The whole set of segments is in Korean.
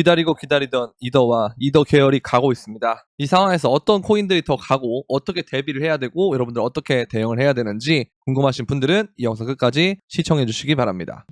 기다리고 기다리던 이더와 이더 계열이 가고 있습니다. 이 상황에서 어떤 코인들이 더 가고 어떻게 대비를 해야 되고 여러분들 어떻게 대응을 해야 되는지 궁금하신 분들은 이 영상 끝까지 시청해 주시기 바랍니다.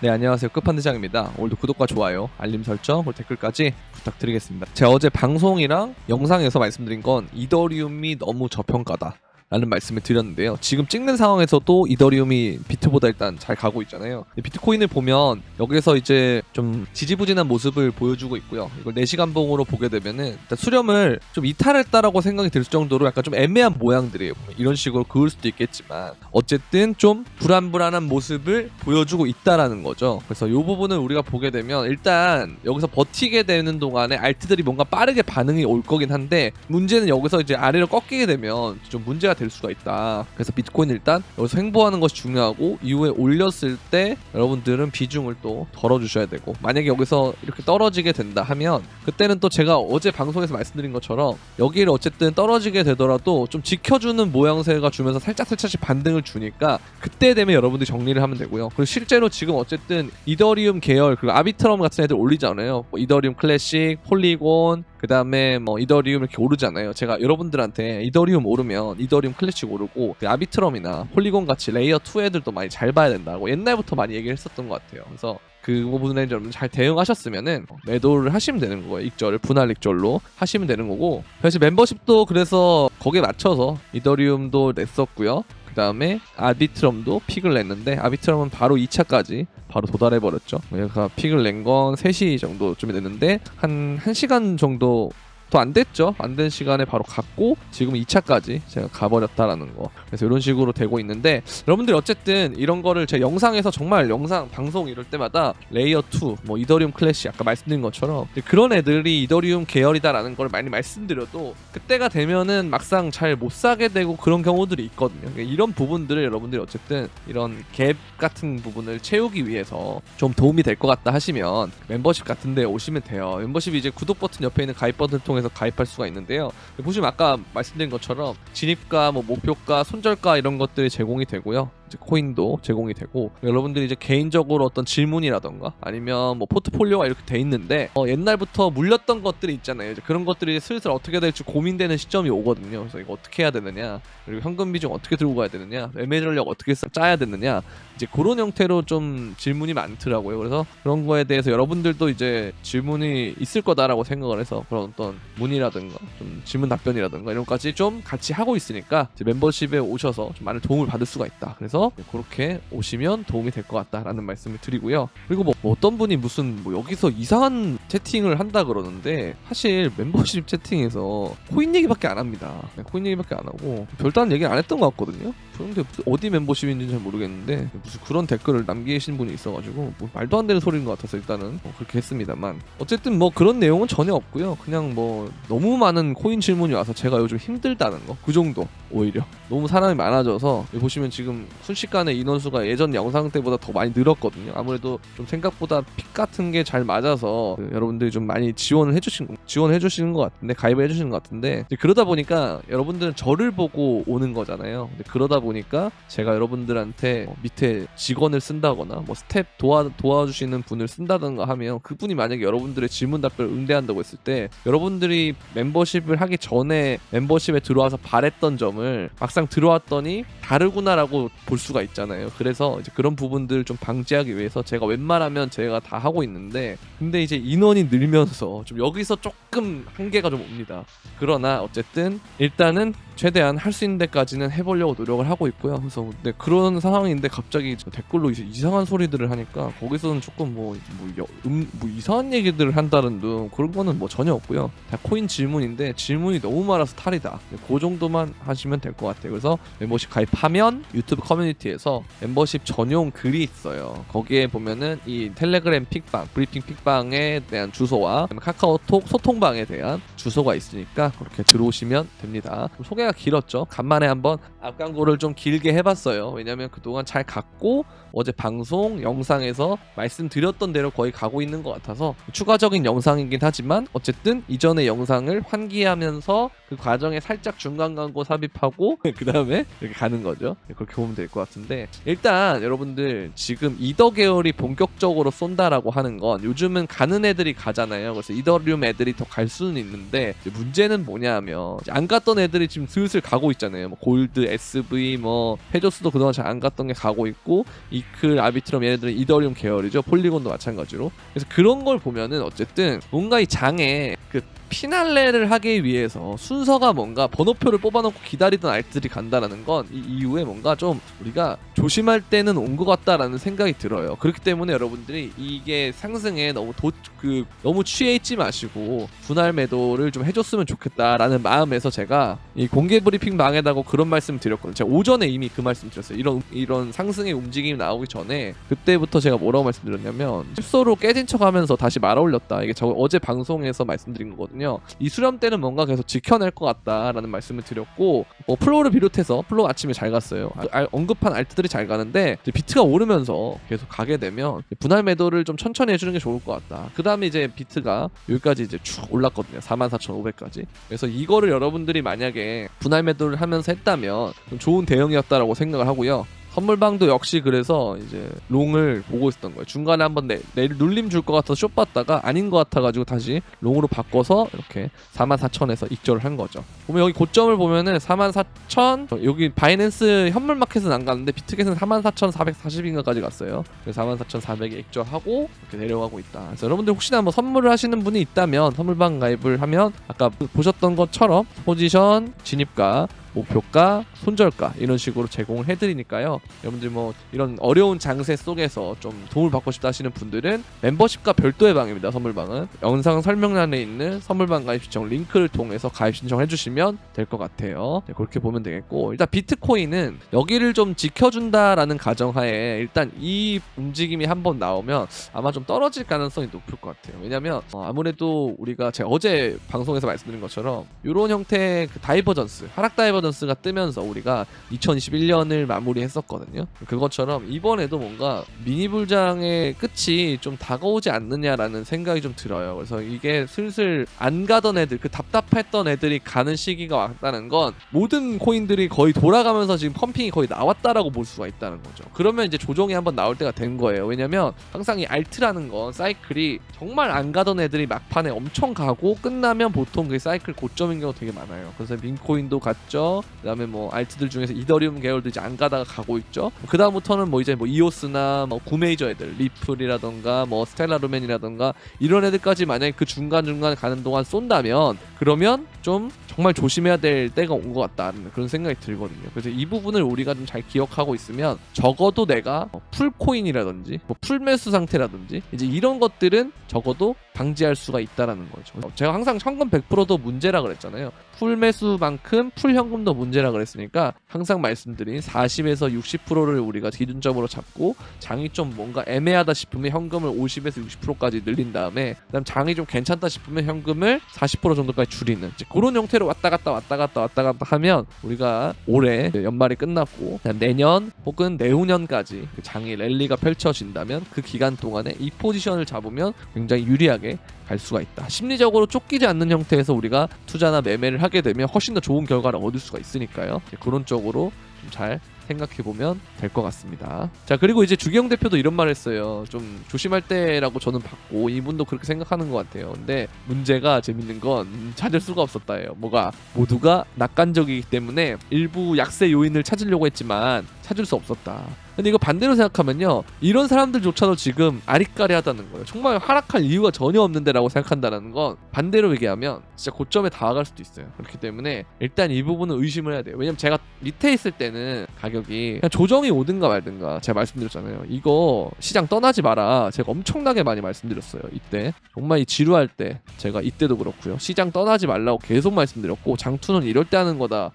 네 안녕하세요 끝판대장입니다. 오늘도 구독과 좋아요, 알림 설정, 그리고 댓글까지 부탁드리겠습니다. 제가 어제 방송이랑 영상에서 말씀드린 건 이더리움이 너무 저평가다. 라는 말씀을 드렸는데요. 지금 찍는 상황에서도 이더리움이 비트보다 일단 잘 가고 있잖아요. 비트코인을 보면 여기서 이제 좀 지지부진한 모습을 보여주고 있고요. 이걸 4시간 봉으로 보게 되면은 수렴을 좀 이탈했다라고 생각이 들 정도로 약간 좀 애매한 모양들이에요. 이런 식으로 그을 수도 있겠지만 어쨌든 좀 불안불안한 모습을 보여주고 있다라는 거죠. 그래서 이 부분을 우리가 보게 되면 일단 여기서 버티게 되는 동안에 알트들이 뭔가 빠르게 반응이 올 거긴 한데 문제는 여기서 이제 아래로 꺾이게 되면 좀 문제가 될 수가 있다. 그래서 비트코인 일단 여기서 횡보하는 것이 중요하고 이후에 올렸을 때 여러분들은 비중을 또 덜어주셔야 되고 만약에 여기서 이렇게 떨어지게 된다 하면 그때는 또 제가 어제 방송에서 말씀드린 것처럼 여기를 어쨌든 떨어지게 되더라도 좀 지켜주는 모양새가 주면서 살짝 살짝씩 반등을 주니까 그때 되면 여러분들이 정리를 하면 되고요. 그리고 실제로 지금 어쨌든 이더리움 계열 그리고 아비트럼 같은 애들 올리잖아요. 뭐 이더리움 클래식, 폴리곤 그 다음에 뭐 이더리움 이렇게 오르잖아요. 제가 여러분들한테 이더리움 오르면 이더리움 클래식 오르고 그 아비트럼이나 폴리곤 같이 레이어 2 애들도 많이 잘 봐야 된다고 옛날부터 많이 얘기를 했었던 것 같아요. 그래서 그 부분에 여러분 잘 대응하셨으면은 매도를 하시면 되는 거예요. 익절을 분할 익절로 하시면 되는 거고. 사실 멤버십도 그래서 거기에 맞춰서 이더리움도 냈었고요. 그 다음에 아비트럼도 픽을 냈는데 아비트럼은 바로 2차까지 바로 도달해 버렸죠. 얘가 픽을 낸 건 3시 정도쯤에 냈는데 한 1시간 정도 더안 됐죠. 안 된 시간에 바로 갔고 지금 2차까지 제가 가버렸다라는 거. 그래서 이런 식으로 되고 있는데 여러분들이 어쨌든 이런 거를 제 영상에서 정말 영상 방송 이럴 때마다 레이어 2, 뭐 이더리움 클래시 아까 말씀드린 것처럼 그런 애들이 이더리움 계열이다라는 걸 많이 말씀드려도 그때가 되면은 막상 잘 못 사게 되고 그런 경우들이 있거든요. 그러니까 이런 부분들을 여러분들이 어쨌든 이런 갭 같은 부분을 채우기 위해서 좀 도움이 될 것 같다 하시면 멤버십 같은 데 오시면 돼요. 멤버십이 이제 구독 버튼 옆에 있는 가입 버튼을 통해 서 가입할 수가 있는데요. 보시면 아까 말씀드린 것처럼 진입가, 뭐 목표가, 손절가 이런 것들이 제공이 되고요. 이제 코인도 제공이 되고 여러분들이 이제 개인적으로 어떤 질문이라던가 아니면 뭐 포트폴리오가 이렇게 돼 있는데 어, 옛날부터 물렸던 것들이 있잖아요. 이제 그런 것들이 슬슬 어떻게 될지 고민되는 시점이 오거든요. 그래서 이거 어떻게 해야 되느냐 그리고 현금 비중 어떻게 들고 가야 되느냐 매매 전략 어떻게 짜- 짜야 되느냐 이제 그런 형태로 좀 질문이 많더라고요. 그래서 그런 거에 대해서 여러분들도 이제 질문이 있을 거다라고 생각을 해서 그런 어떤 문의라든가 좀 질문 답변이라든가 이런 것까지 좀 같이 하고 있으니까 멤버십에 오셔서 좀 많은 도움을 받을 수가 있다. 그래서 그렇게 오시면 도움이 될 것 같다라는 말씀을 드리고요. 그리고 뭐 어떤 분이 무슨 뭐 여기서 이상한 채팅을 한다 그러는데 사실 멤버십 채팅에서 코인 얘기밖에 안 합니다. 네, 코인 얘기밖에 안 하고 별다른 얘기 안 했던 것 같거든요. 그런데 어디 멤버십인지는 잘 모르겠는데 무슨 그런 댓글을 남기신 분이 있어가지고 뭐 말도 안 되는 소리인 것 같아서 일단은 뭐 그렇게 했습니다만 어쨌든 뭐 그런 내용은 전혀 없고요. 그냥 뭐 너무 많은 코인 질문이 와서 제가 요즘 힘들다는 거 그 정도 오히려 너무 사람이 많아져서 보시면 지금 순식간에 인원수가 예전 영상 때보다 더 많이 늘었거든요. 아무래도 좀 생각보다 픽 같은 게 잘 맞아서 그 여러분들이 좀 많이 지원을 해주신 지원해 주시는 것 같은데 가입을 해주시는 것 같은데 그러다 보니까 여러분들은 저를 보고 오는 거잖아요. 그러다 보니까 제가 여러분들한테 뭐 밑에 직원을 쓴다거나 뭐 스텝 도와 도와주시는 분을 쓴다든가 하면 그분이 만약에 여러분들의 질문 답변을 응대한다고 했을 때 여러분들이 멤버십을 하기 전에 멤버십에 들어와서 바랬던 점을 막상 들어왔더니 다르구나라고 볼 수가 있잖아요. 그래서 이제 그런 부분들 좀 방지하기 위해서 제가 웬만하면 제가 다 하고 있는데 근데 이제 인원이 늘면서 좀 여기서 조금 한계가 좀 옵니다. 그러나 어쨌든 일단은 최대한 할 수 있는 데까지는 해보려고 노력을 하고 있고요. 그래서 네, 그런 상황인데 갑자기 저 댓글로 이상한 소리들을 하니까 거기서는 조금 뭐, 뭐, 여- 음, 뭐 이상한 얘기들을 한다는 둥 그런 거는 뭐 전혀 없고요. 다 코인 질문인데 질문이 너무 많아서 탈이다. 네, 그 정도만 하시면 될 것 같아요. 그래서 멤버십 가입하면 유튜브 커뮤니티에서 멤버십 전용 글이 있어요. 거기에 보면은 이 텔레그램 픽방, 브리핑 픽방에 대한 주소와 카카오톡 소통방에 대한 주소가 있으니까 그렇게 들어오시면 됩니다. 좀 소개 가 길었죠. 간만에 한번 앞광고를 좀 길게 해봤어요. 왜냐면 그동안 잘 갔고 어제 방송 영상에서 말씀드렸던 대로 거의 가고 있는 것 같아서 추가적인 영상이긴 하지만 어쨌든 이전의 영상을 환기하면서 그 과정에 살짝 중간 광고 삽입하고 그 다음에 이렇게 가는 거죠. 그렇게 보면 될 것 같은데 일단 여러분들 지금 이더 계열이 본격적으로 쏜다라고 하는 건 요즘은 가는 애들이 가잖아요. 그래서 이더리움 애들이 더 갈 수는 있는데 문제는 뭐냐면 안 갔던 애들이 지금 슬슬 가고 있잖아요. 뭐 골드, SV, 뭐 페조스도 그동안 잘 안 갔던 게 가고 있고 이 클, 아비트럼 얘네들은 이더리움 계열이죠. 폴리곤도 마찬가지로. 그래서 그런 걸 보면은 어쨌든 뭔가 이 장에 그 피날레를 하기 위해서 순서가 뭔가 번호표를 뽑아놓고 기다리던 알들이 간다라는 건 이 이후에 뭔가 좀 우리가 조심할 때는 온 것 같다라는 생각이 들어요. 그렇기 때문에 여러분들이 이게 상승에 너무 도, 그 너무 취해 있지 마시고 분할 매도를 좀 해줬으면 좋겠다라는 마음에서 제가 이 공개 브리핑 방에다가 그런 말씀 드렸거든요. 제가 오전에 이미 그 말씀 드렸어요. 이런 이런 상승의 움직임이 나오기 전에 그때부터 제가 뭐라고 말씀드렸냐면 칩소로 깨진 척 하면서 다시 말아 올렸다. 이게 저 어제 방송에서 말씀드린 거거든요. 이 수렴 때는 뭔가 계속 지켜낼 것 같다라는 말씀을 드렸고 뭐 플로우를 비롯해서 플로우 아침에 잘 갔어요. 아, 알- 언급한 알트들이 잘 가는데 이제 비트가 오르면서 계속 가게 되면 분할 매도를 좀 천천히 해주는 게 좋을 것 같다. 그 다음에 이제 비트가 여기까지 이제 쭉 올랐거든요. 44,500까지. 그래서 이거를 여러분들이 만약에 분할 매도를 하면서 했다면 좀 좋은 대응이었다라고 생각을 하고요. 선물방도 역시 그래서 이제 롱을 보고 있었던 거예요. 중간에 한번 내, 내 눌림 줄 것 같아서 숏 봤다가 아닌 것 같아가지고 다시 롱으로 바꿔서 이렇게 44,000에서 익절을 한 거죠. 보면 여기 고점을 보면은 44,000 여기 바이낸스 현물 마켓은 안 갔는데 비트겟은 44,440인가까지 갔어요. 그래서 44,400에 익절하고 이렇게 내려가고 있다. 그래서 여러분들 혹시나 뭐 선물을 하시는 분이 있다면 선물방 가입을 하면 아까 보셨던 것처럼 포지션 진입가 목표가, 손절가 이런 식으로 제공을 해드리니까요. 여러분들 뭐 이런 어려운 장세 속에서 좀 도움을 받고 싶다 하시는 분들은 멤버십과 별도의 방입니다. 선물방은 영상 설명란에 있는 선물방 가입 신청 링크를 통해서 가입 신청해 주시면 될 것 같아요. 네, 그렇게 보면 되겠고 일단 비트코인은 여기를 좀 지켜준다라는 가정하에 일단 이 움직임이 한번 나오면 아마 좀 떨어질 가능성이 높을 것 같아요. 왜냐면 어, 아무래도 우리가 제가 어제 방송에서 말씀드린 것처럼 이런 형태의 그 다이버전스 하락 다이버전스 가 뜨면서 우리가 2021년을 마무리했었거든요. 그것처럼 이번에도 뭔가 미니 불장의 끝이 좀 다가오지 않느냐라는 생각이 좀 들어요. 그래서 이게 슬슬 안 가던 애들, 그 답답했던 애들이 가는 시기가 왔다는 건 모든 코인들이 거의 돌아가면서 지금 펌핑이 거의 나왔다라고 볼 수가 있다는 거죠. 그러면 이제 조정이 한번 나올 때가 된 거예요. 왜냐면 항상 이 알트라는 건 사이클이 정말 안 가던 애들이 막판에 엄청 가고 끝나면 보통 그 사이클 고점인 경우가 되게 많아요. 그래서 민코인도 갔죠. 그다음에 뭐 알트들 중에서 이더리움 계열도 이제 안 가다가 가고 있죠. 그 다음부터는 뭐 이제 뭐 이오스나 뭐 구메이저 애들 리플이라던가 뭐 스텔라 루멘이라던가 이런 애들까지 만약에 그 중간 중간 가는 동안 쏜다면 그러면 좀 정말 조심해야 될 때가 온 것 같다는 그런 생각이 들거든요. 그래서 이 부분을 우리가 좀 잘 기억하고 있으면 적어도 내가 뭐 풀코인이라든지 뭐 풀매수 상태라든지 이제 이런 것들은 적어도 방지할 수가 있다라는 거죠. 제가 항상 현금 100%도 문제라 그랬잖아요. 풀매수만큼 풀현금 도 문제라 그랬으니까 항상 말씀드린 40에서 60%를 우리가 기준점으로 잡고 장이 좀 뭔가 애매하다 싶으면 현금을 50에서 60%까지 늘린 다음에 그다음 장이 좀 괜찮다 싶으면 현금을 40% 정도까지 줄이는 그런 형태로 왔다 갔다 왔다 갔다 왔다 갔다 하면 우리가 올해 연말이 끝났고 내년 혹은 내후년까지 그 장이 랠리가 펼쳐진다면 그 기간 동안에 이 포지션을 잡으면 굉장히 유리하게 갈 수가 있다. 심리적으로 쫓기지 않는 형태에서 우리가 투자나 매매를 하게 되면 훨씬 더 좋은 결과를 얻을 수가 있으니까요. 그런 쪽으로 좀 잘 생각해 보면 될 것 같습니다. 자 그리고 이제 주경 대표도 이런 말 했어요. 좀 조심할 때라고 저는 봤고 이분도 그렇게 생각하는 것 같아요. 근데 문제가 재밌는 건 음, 찾을 수가 없었다예요. 뭐가 모두가 낙관적이기 때문에 일부 약세 요인을 찾으려고 했지만 찾을 수 없었다. 근데 이거 반대로 생각하면요 이런 사람들조차도 지금 아리까리하다는 거예요. 정말 하락할 이유가 전혀 없는데라고 생각한다는 건 반대로 얘기하면 진짜 고점에 다가갈 수도 있어요. 그렇기 때문에 일단 이 부분은 의심을 해야 돼요. 왜냐면 제가 밑에 있을 때는 가격이 그냥 조정이 오든가 말든가 제가 말씀드렸잖아요. 이거 시장 떠나지 마라. 제가 엄청나게 많이 말씀드렸어요 이때. 정말 이 지루할 때 제가 이때도 그렇고요. 시장 떠나지 말라고 계속 말씀드렸고 장투는 이럴 때 하는 거다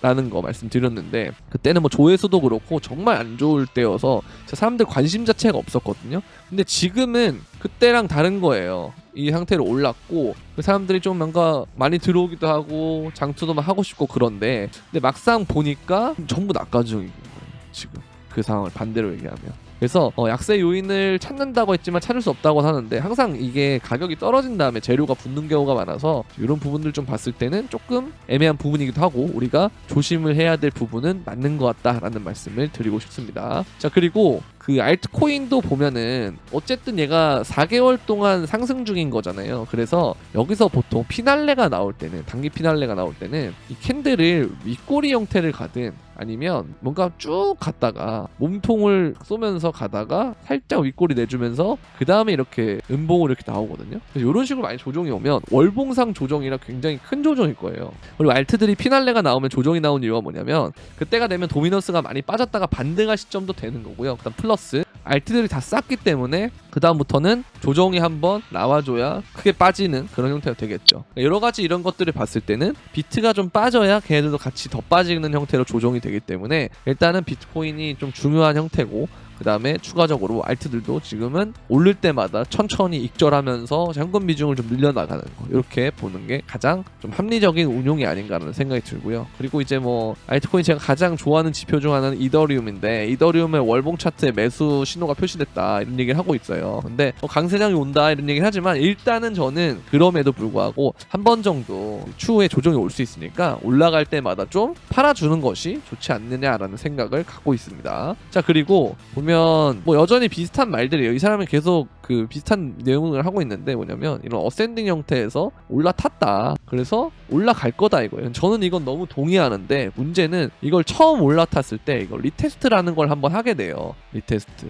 라는 거 말씀드렸는데 그때는 뭐 조회수도 그렇고 정말 안 좋을 때여서 사람들 관심 자체가 없었거든요. 근데 지금은 그때랑 다른 거예요. 이 상태로 올랐고 그 사람들이 좀 뭔가 많이 들어오기도 하고 장투도 막 하고 싶고 그런데 근데 막상 보니까 전부 거예요. 지금. 그 상황을 반대로 얘기하면. 그래서 어, 약세 요인을 찾는다고 했지만 찾을 수 없다고 하는데 항상 이게 가격이 떨어진 다음에 재료가 붙는 경우가 많아서 이런 부분들 좀 봤을 때는 조금 애매한 부분이기도 하고 우리가 조심을 해야 될 부분은 맞는 것 같다라는 말씀을 드리고 싶습니다. 자 그리고 그 알트코인도 보면은 어쨌든 얘가 4개월 동안 상승 중인 거잖아요. 그래서 여기서 보통 피날레가 나올 때는 단기 피날레가 나올 때는 이 캔들을 윗꼬리 형태를 가든 아니면 뭔가 쭉 갔다가 몸통을 쏘면서 가다가 살짝 윗꼬리 내주면서 그 다음에 이렇게 음봉으로 이렇게 나오거든요. 이런 식으로 많이 조정이 오면 월봉상 조정이라 굉장히 큰 조정일 거예요. 그리고 알트들이 피날레가 나오면 조정이 나온 이유가 뭐냐면 그때가 되면 도미넌스가 많이 빠졌다가 반등할 시점도 되는 거고요. 그다음 플러스 알트들이 다 쌌기 때문에 그 다음부터는 조정이 한번 나와줘야 크게 빠지는 그런 형태가 되겠죠. 그러니까 여러 가지 이런 것들을 봤을 때는 비트가 좀 빠져야 걔네들도 같이 더 빠지는 형태로 조정이 되기 때문에 일단은 비트코인이 좀 중요한 형태고 그 다음에 추가적으로 알트들도 지금은 오를 때마다 천천히 익절하면서 현금 비중을 좀 늘려나가는 거 이렇게 보는 게 가장 좀 합리적인 운용이 아닌가라는 생각이 들고요. 그리고 이제 뭐 알트코인 제가 가장 좋아하는 지표 중 하나는 이더리움인데 이더리움의 월봉 차트에 매수 신호가 표시됐다 이런 얘기를 하고 있어요. 근데 뭐 강세장이 온다 이런 얘기를 하지만 일단은 저는 그럼에도 불구하고 한 번 정도 추후에 조정이 올 수 있으니까 올라갈 때마다 좀 팔아주는 것이 좋지 않느냐라는 생각을 갖고 있습니다. 자 그리고 보면 뭐 여전히 비슷한 말들이에요. 이 사람은 계속 그 비슷한 내용을 하고 있는데 뭐냐면 이런 어센딩 형태에서 올라탔다. 그래서 올라갈 거다 이거예요. 저는 이건 너무 동의하는데 문제는 이걸 처음 올라탔을 때 이걸 리테스트라는 걸 한번 하게 돼요. 리테스트.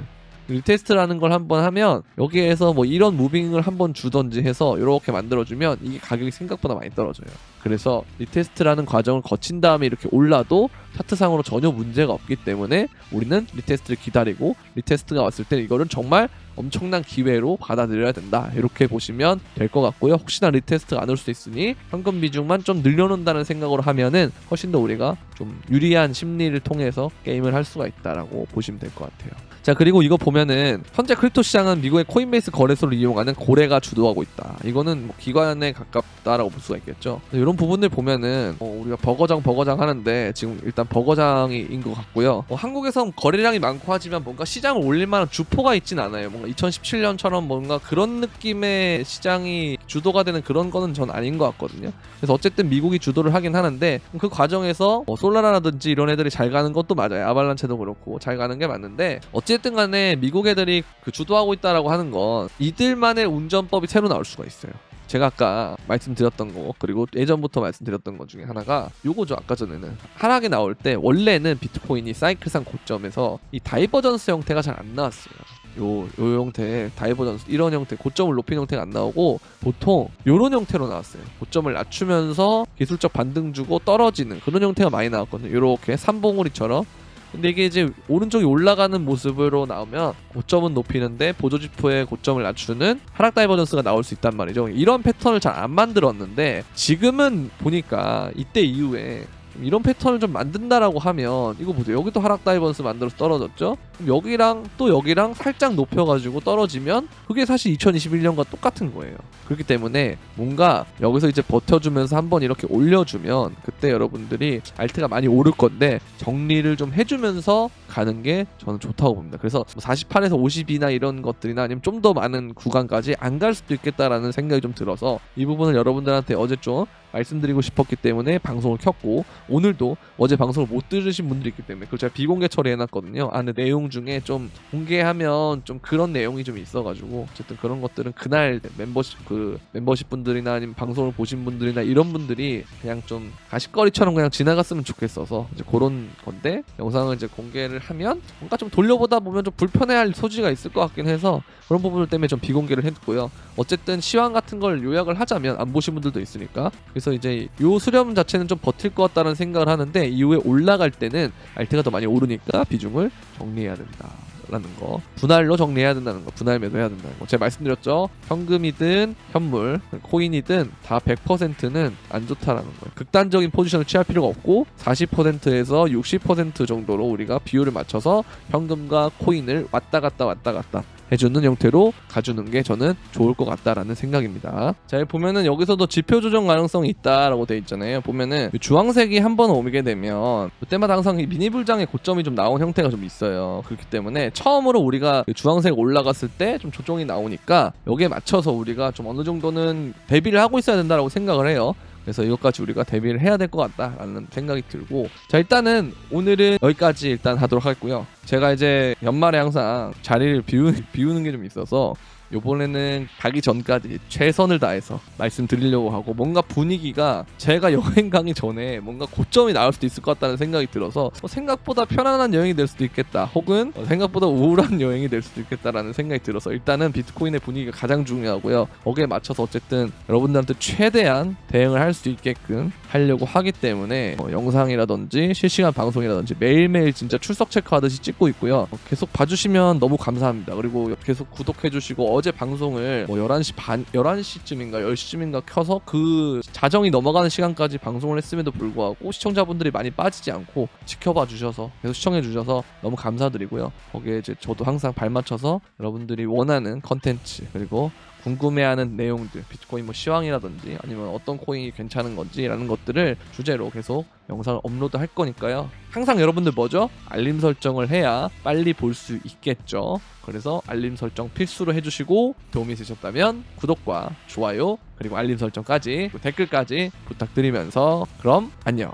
리테스트라는 걸 한번 하면 여기에서 뭐 이런 무빙을 한번 주던지 해서 이렇게 만들어주면 이게 가격이 생각보다 많이 떨어져요. 그래서 리테스트라는 과정을 거친 다음에 이렇게 올라도 차트상으로 전혀 문제가 없기 때문에 우리는 리테스트를 기다리고 리테스트가 왔을 때 이거는 정말 엄청난 기회로 받아들여야 된다. 이렇게 보시면 될 것 같고요. 혹시나 리테스트가 안 올 수도 있으니 현금 비중만 좀 늘려놓는다는 생각으로 하면은 훨씬 더 우리가 좀 유리한 심리를 통해서 게임을 할 수가 있다라고 보시면 될 것 같아요. 자 그리고 이거 보면은 현재 크립토 시장은 미국의 코인베이스 거래소를 이용하는 고래가 주도하고 있다. 이거는 뭐 기관에 가깝다라고 볼 수가 있겠죠. 이런 부분들 보면은 어, 우리가 버거장 버거장 하는데 지금 일단 버거장인 것 같고요. 어, 한국에서 거래량이 많고 하지만 뭔가 시장을 올릴 만한 주포가 있진 않아요. 뭔가 2017년처럼 뭔가 그런 느낌의 시장이 주도가 되는 그런 거는 전 아닌 것 같거든요. 그래서 어쨌든 미국이 주도를 하긴 하는데 그 과정에서 뭐 솔라라든지 이런 애들이 잘 가는 것도 맞아요. 아발란체도 그렇고 잘 가는 게 맞는데 어쨌든 간에 미국 애들이 그 주도하고 있다라고 하는 건 이들만의 운전법이 새로 나올 수가 있어요. 제가 아까 말씀드렸던 거 그리고 예전부터 말씀드렸던 것 중에 하나가 요거죠 아까 전에는 하락이 나올 때 원래는 비트코인이 사이클상 고점에서 이 다이버전스 형태가 잘 안 나왔어요. 요, 요 형태 다이버전스 이런 형태 고점을 높인 형태가 안 나오고 보통 요런 형태로 나왔어요. 고점을 낮추면서 기술적 반등 주고 떨어지는 그런 형태가 많이 나왔거든요. 요렇게 삼봉우리처럼 근데 이게 이제 오른쪽이 올라가는 모습으로 나오면 고점은 높이는데 보조지표의 고점을 낮추는 하락 다이버전스가 나올 수 있단 말이죠. 이런 패턴을 잘 안 만들었는데 지금은 보니까 이때 이후에 이런 패턴을 좀 만든다라고 하면 이거 보세요. 여기도 하락 다이버전스 만들어서 떨어졌죠. 여기랑 또 여기랑 살짝 높여가지고 떨어지면 그게 사실 2021년과 똑같은 거예요. 그렇기 때문에 뭔가 여기서 이제 버텨주면서 한번 이렇게 올려주면 그때 여러분들이 알트가 많이 오를 건데 정리를 좀 해주면서 가는 게 저는 좋다고 봅니다. 그래서 48에서 50이나 이런 것들이나 아니면 좀 더 많은 구간까지 안 갈 수도 있겠다라는 생각이 좀 들어서 이 부분을 여러분들한테 어제 좀 말씀드리고 싶었기 때문에 방송을 켰고 오늘도 어제 방송을 못 들으신 분들이 있기 때문에 그걸 제가 비공개 처리해놨거든요. 아, 근데 내용 중에 좀 공개하면 좀 그런 내용이 좀 있어가지고 어쨌든 그런 것들은 그날 멤버십 그 멤버십 분들이나 아니면 방송을 보신 분들이나 이런 분들이 그냥 좀 가십거리처럼 그냥 지나갔으면 좋겠어서 이제 그런 건데 영상을 이제 공개를 하면 뭔가 좀 돌려보다 보면 좀 불편해할 소지가 있을 것 같긴 해서 그런 부분들 때문에 좀 비공개를 했고요. 어쨌든 시황 같은 걸 요약을 하자면 안 보신 분들도 있으니까 그래서 이제 요 수렴 자체는 좀 버틸 것 같다는 생각을 하는데 이후에 올라갈 때는 알트가 더 많이 오르니까 비중을 정리해야 된다. 라는 거. 분할로 정리해야 된다는 거. 분할 매도해야 된다는 거. 제가 말씀드렸죠? 현금이든 현물 코인이든 다 100%는 안 좋다라는 거예요. 극단적인 포지션을 취할 필요가 없고 40%에서 60% 정도로 우리가 비율을 맞춰서 현금과 코인을 왔다 갔다 왔다 갔다 해주는 형태로 가주는 게 저는 좋을 것 같다라는 생각입니다. 자, 여기 보면은 여기서도 지표 조정 가능성이 있다라고 돼 있잖아요. 보면은 이 주황색이 한 번 오게 되면 그때마다 항상 이 미니 불장의 고점이 좀 나온 형태가 좀 있어요. 그렇기 때문에 처음으로 우리가 그 주황색 올라갔을 때 좀 조정이 나오니까 여기에 맞춰서 우리가 좀 어느 정도는 대비를 하고 있어야 된다라고 생각을 해요. 그래서 이것까지 우리가 대비를 해야 될 것 같다라는 생각이 들고 자 일단은 오늘은 여기까지 일단 하도록 하겠고요. 제가 이제 연말에 항상 자리를 비우, 비우는 게 좀 있어서 요번에는 가기 전까지 최선을 다해서 말씀드리려고 하고 뭔가 분위기가 제가 여행 가기 전에 뭔가 고점이 나올 수도 있을 것 같다는 생각이 들어서 어, 생각보다 편안한 여행이 될 수도 있겠다 혹은 어, 생각보다 우울한 여행이 될 수도 있겠다라는 생각이 들어서 일단은 비트코인의 분위기가 가장 중요하고요. 거기에 맞춰서 어쨌든 여러분들한테 최대한 대응을 할 수 있게끔 하려고 하기 때문에 어, 영상이라든지 실시간 방송이라든지 매일매일 진짜 출석 체크하듯이 찍고 있고요. 어, 계속 봐주시면 너무 감사합니다. 그리고 계속 구독해주시고 어제 방송을 뭐 11시 반 11시쯤인가 10시쯤인가 켜서 그 자정이 넘어가는 시간까지 방송을 했음에도 불구하고 시청자분들이 많이 빠지지 않고 지켜봐 주셔서 계속 시청해 주셔서 너무 감사드리고요. 거기에 이제 저도 항상 발맞춰서 여러분들이 원하는 컨텐츠 그리고 궁금해하는 내용들 비트코인 뭐 시황이라든지 아니면 어떤 코인이 괜찮은 건지라는 것들을 주제로 계속 영상을 업로드 할 거니까요. 항상 여러분들 뭐죠? 알림 설정을 해야 빨리 볼 수 있겠죠. 그래서 알림 설정 필수로 해주시고 도움이 되셨다면 구독과 좋아요 그리고 알림 설정까지 댓글까지 부탁드리면서 그럼 안녕